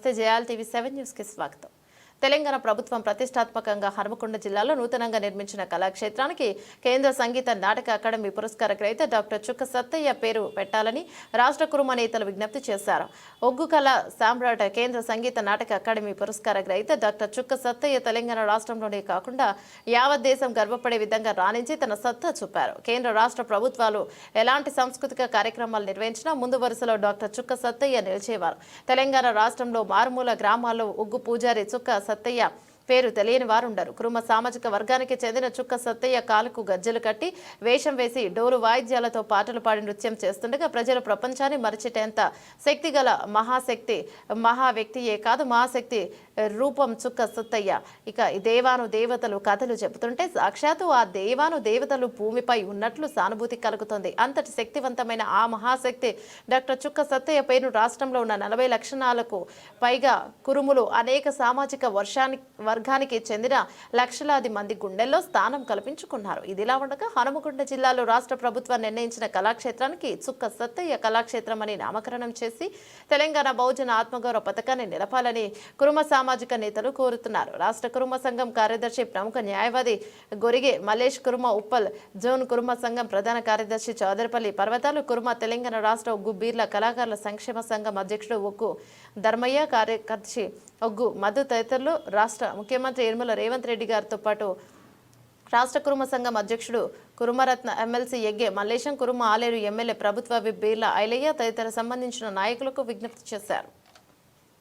నమస్తే జయాల్ TV seven న్యూస్కి స్వాగతం తెలంగాణ ప్రభుత్వం ప్రతిష్టాత్మకంగా హనుమకొండ జిల్లాలో నూతనంగా నిర్మించిన కళాక్షేత్రానికి కేంద్ర సంగీత నాటక అకాడమీ పురస్కార గ్రహీత డాక్టర్ చుక్క సత్తయ్య పేరు పెట్టాలని రాష్ట్ర కురుమ నేతలు విజ్ఞప్తి చేశారు. ఒగ్గు కళ సామ్రాట్ కేంద్ర సంగీత నాటక అకాడమీ పురస్కార గ్రహీత డాక్టర్ చుక్క సత్తయ్య తెలంగాణ రాష్ట్రంలోనే కాకుండా యావత్ దేశం గర్వపడే విధంగా రాణించి తన సత్తా చూపారు. కేంద్ర రాష్ట్ర ప్రభుత్వాలు ఎలాంటి సాంస్కృతిక కార్యక్రమాలు నిర్వహించినా ముందు వరుసలో డాక్టర్ చుక్క సత్తయ్య నిలిచేవారు. తెలంగాణ రాష్ట్రంలో మారుమూల గ్రామాల్లో ఉగ్గు పూజారి చుక్క సత్తయ్య పేరు తెలియని వారుండరు. కురుమ సామాజిక వర్గానికి చెందిన చుక్క సత్తయ్య కాలుకు గజ్జలు కట్టి వేషం వేసి డోలు వాయిద్యాలతో పాటలు పాడి నృత్యం చేస్తుండగా ప్రజలు ప్రపంచాన్ని మరిచేటంత శక్తిగల మహాశక్తి మహా వ్యక్తియే కాదు మహాశక్తి రూపం చుక్క సత్తయ్య. ఇక దేవాను దేవతలు కథలు చెబుతుంటే సాక్షాత్తు ఆ దేవాను దేవతలు భూమిపై ఉన్నట్లు సానుభూతి కలుగుతుంది. అంతటి శక్తివంతమైన ఆ మహాశక్తి డాక్టర్ చుక్క సత్తయ్య పేరు రాష్ట్రంలో ఉన్న నలభై లక్షణాలకు పైగా కురుములు అనేక సామాజిక వర్షానికి వర్గానికి చెందిన లక్షలాది మంది గుండెల్లో స్థానం కల్పించుకున్నారు. ఇదిలా ఉండగా హనుమకొండ జిల్లాలో రాష్ట్ర ప్రభుత్వం నిర్ణయించిన కళాక్షేత్రానికి చుక్క సత్తయ్య కళాక్షేత్రం అని నామకరణం చేసి తెలంగాణ బహుజన ఆత్మగౌరవ పథకాన్ని నిలపాలని కురుమ సామాజిక నేతలు కోరుతున్నారు. రాష్ట్ర కురుమ సంఘం కార్యదర్శి ప్రముఖ న్యాయవాది గొరిగే మలేష్ కురుమ ఉప్పల్ జోన్ కురుమ సంఘం ప్రధాన కార్యదర్శి చౌదరిపల్లి పర్వతాలు కురుమ తెలంగాణ రాష్ట్ర ఒగ్గు బీర్ల కళాకారుల సంక్షేమ సంఘం అధ్యక్షుడు ఒగ్గు ధర్మయ్య కార్యదర్శి ఒగ్గు మధు తదితరులు రాష్ట్ర ముఖ్యమంత్రి యనమల రేవంత్ రెడ్డి గారితో పాటు రాష్ట్ర కురుమ సంఘం అధ్యక్షుడు కురుమరత్న ఎమ్మెల్సీ ఎగ్గే మల్లేశం కురుమ ఆలేరు ఎమ్మెల్యే ప్రభుత్వ విప్ బీర్ల ఐలయ్య తదితర సంబంధించిన నాయకులకు విజ్ఞప్తి చేశారు.